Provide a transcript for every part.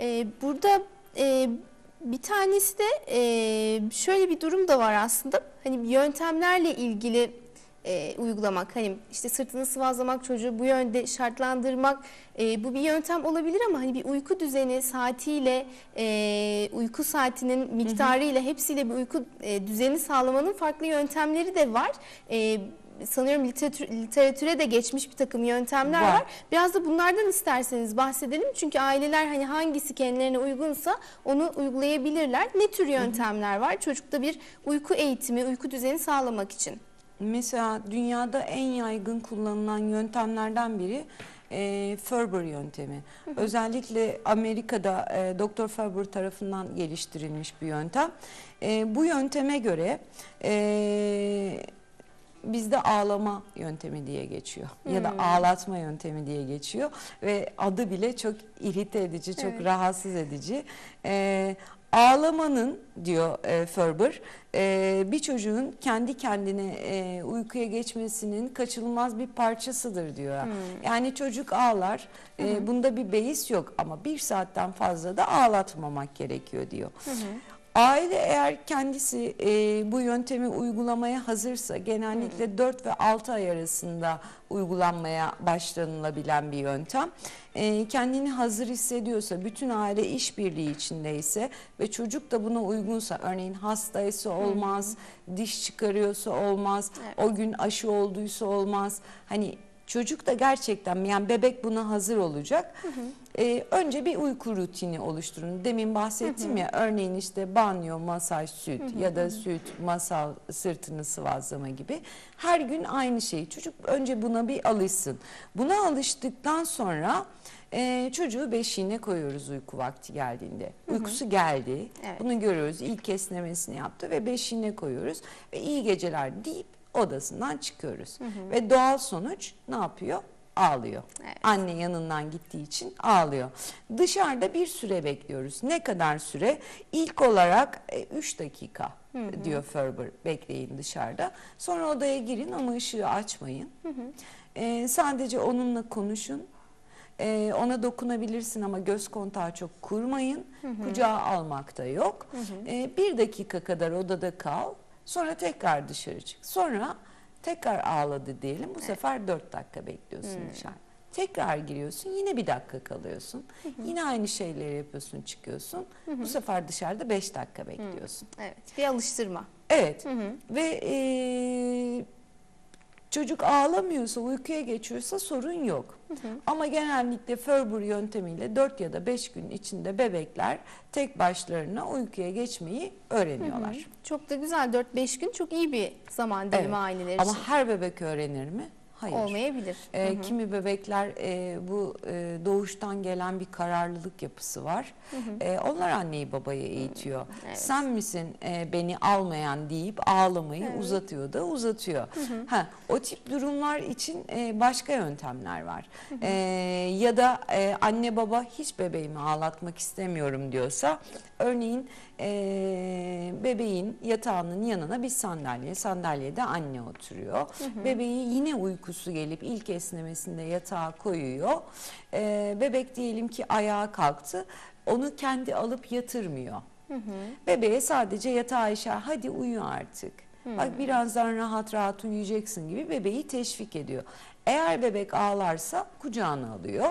Ee, burada e, bir tanesi de e, şöyle bir durum da var aslında. Hani yöntemlerle ilgili e, uygulamak. Hani işte sırtını sıvazlamak, çocuğu bu yönde şartlandırmak. e, bu bir yöntem olabilir ama hani bir uyku düzeni saatiyle, e, uyku saatinin miktarıyla hepsiyle bir uyku e, düzeni sağlamanın farklı yöntemleri de var. E, sanıyorum literatür, literatüre de geçmiş bir takım yöntemler Var. var. Biraz da bunlardan isterseniz bahsedelim. Çünkü aileler hani hangisi kendilerine uygunsa onu uygulayabilirler. Ne tür yöntemler var? Çocukta bir uyku eğitimi, uyku düzeni sağlamak için. Mesela dünyada en yaygın kullanılan yöntemlerden biri e, Ferber yöntemi. Özellikle Amerika'da e, Dr. Ferber tarafından geliştirilmiş bir yöntem. E, bu yönteme göre e, bizde ağlama yöntemi diye geçiyor ya da ağlatma yöntemi diye geçiyor ve adı bile çok irite edici, çok Evet. rahatsız edici. E, ağlamanın diyor e, Ferber e, bir çocuğun kendi kendine e, uykuya geçmesinin kaçınılmaz bir parçasıdır diyor. Yani çocuk ağlar, e, bunda bir beis yok ama bir saatten fazla da ağlatmamak gerekiyor diyor. Aile eğer kendisi e, bu yöntemi uygulamaya hazırsa genellikle 4 ve 6 ay arasında uygulanmaya başlanılabilen bir yöntem. E, kendini hazır hissediyorsa, bütün aile işbirliği içindeyse ve çocuk da buna uygunsa, örneğin hastaysa olmaz, diş çıkarıyorsa olmaz, o gün aşı olduysa olmaz. Hani Çocuk da gerçekten yani bebek buna hazır olacak. Ee, önce bir uyku rutini oluşturun. Demin bahsettim ya örneğin işte banyo, masaj, süt ya da süt, masal, sırtını sıvazlama gibi. Her gün aynı şey. Çocuk önce buna bir alışsın. Buna alıştıktan sonra e, çocuğu beşiğine koyuyoruz uyku vakti geldiğinde. Uykusu geldi. Evet. Bunu görüyoruz. İlk esnemesini yaptı ve beşiğine koyuyoruz. Ve iyi geceler deyip odasından çıkıyoruz. Ve doğal sonuç ne yapıyor? Ağlıyor. Evet. Anne yanından gittiği için ağlıyor. Dışarıda bir süre bekliyoruz. Ne kadar süre? İlk olarak 3 dakika diyor Ferber bekleyin dışarıda. Sonra odaya girin ama ışığı açmayın. E, sadece onunla konuşun. E, ona dokunabilirsin ama göz kontağı çok kurmayın. Kucağa almak da yok. E, bir dakika kadar odada kal. Sonra tekrar dışarı çık. Sonra tekrar ağladı diyelim. Bu sefer 4 dakika bekliyorsun dışarı. Tekrar giriyorsun yine bir dakika kalıyorsun. Yine aynı şeyleri yapıyorsun çıkıyorsun. Bu sefer dışarıda 5 dakika bekliyorsun. Evet, bir alıştırma. Evet ve e, çocuk ağlamıyorsa uykuya geçiyorsa sorun yok. Ama genellikle Ferber yöntemiyle 4 ya da 5 gün içinde bebekler tek başlarına uykuya geçmeyi öğreniyorlar. Çok da güzel 4-5 gün çok iyi bir zaman dilimi Evet. aileler Ama için. her bebek öğrenir mi? Hayır. Olmayabilir. Ee, kimi bebekler e, bu e, doğuştan gelen bir kararlılık yapısı var. Ee, onlar anneyi babayı eğitiyor. Evet. Sen misin e, beni almayan deyip ağlamayı uzatıyor da uzatıyor. Ha, o tip durumlar için e, başka yöntemler var. Ee, ya da e, anne baba hiç bebeğimi ağlatmak istemiyorum diyorsa örneğin e, bebeğin yatağının yanına bir sandalye, sandalyede anne oturuyor. Bebeği yine uykusu gelip ilk esnemesinde yatağa koyuyor. E, bebek diyelim ki ayağa kalktı. Onu kendi alıp yatırmıyor. Bebeğe sadece yatağa işaret hadi uyu artık. Bak birazdan rahat rahat uyuyacaksın gibi bebeği teşvik ediyor. Eğer bebek ağlarsa kucağına alıyor,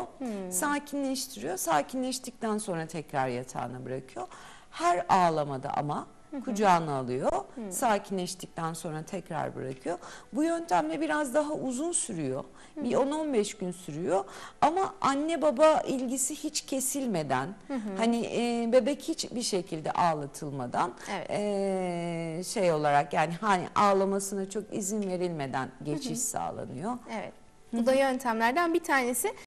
sakinleştiriyor. Sakinleştikten sonra tekrar yatağına bırakıyor. Her ağlamada ama kucağına alıyor, sakinleştikten sonra tekrar bırakıyor. Bu yöntemle biraz daha uzun sürüyor. Bir 10-15 gün sürüyor ama anne baba ilgisi hiç kesilmeden hani e, bebek hiçbir şekilde ağlatılmadan Evet. e, şey olarak yani hani ağlamasına çok izin verilmeden geçiş sağlanıyor. Evet. Bu da yöntemlerden bir tanesi.